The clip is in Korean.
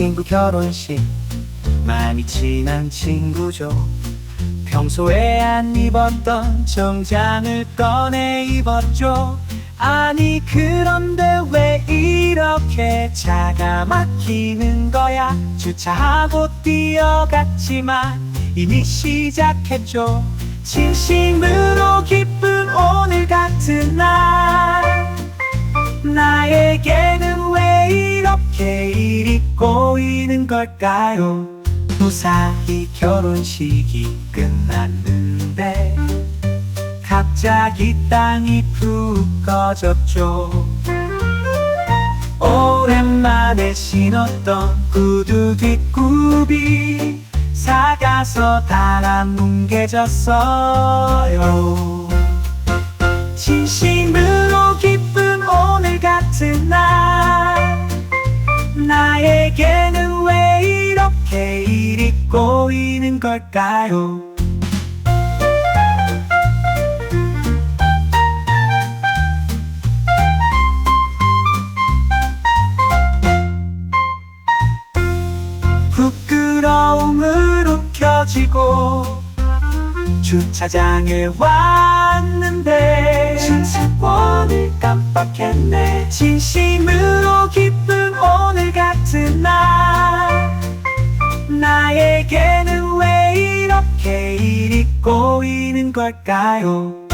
친구 결혼식. 많이 친한 친구죠. 평소에 안 입었던 정장을 꺼내 입었죠. 아니 그런데 왜 이렇게 차가 막히는 거야? 주차하고 뛰어갔지만 이미 시작했죠. 진심으로 기쁜 오늘 같은 날. 나에게는 꼬이는 걸까요? 무사히 결혼식이 끝났는데 갑자기 땅이 푹 꺼졌죠. 오랜만에 신었던 구두 뒷굽이 사가서 달아 뭉개졌어요. 진심으로 기쁜 오늘 같은 날 나에게는 왜 이렇게 일이 꼬이는 걸까요? 부끄러움으로 켜지고 주차장에 왔는데 주차권을 깜빡했네 진심으로 이렇게 일이 꼬이는 걸까요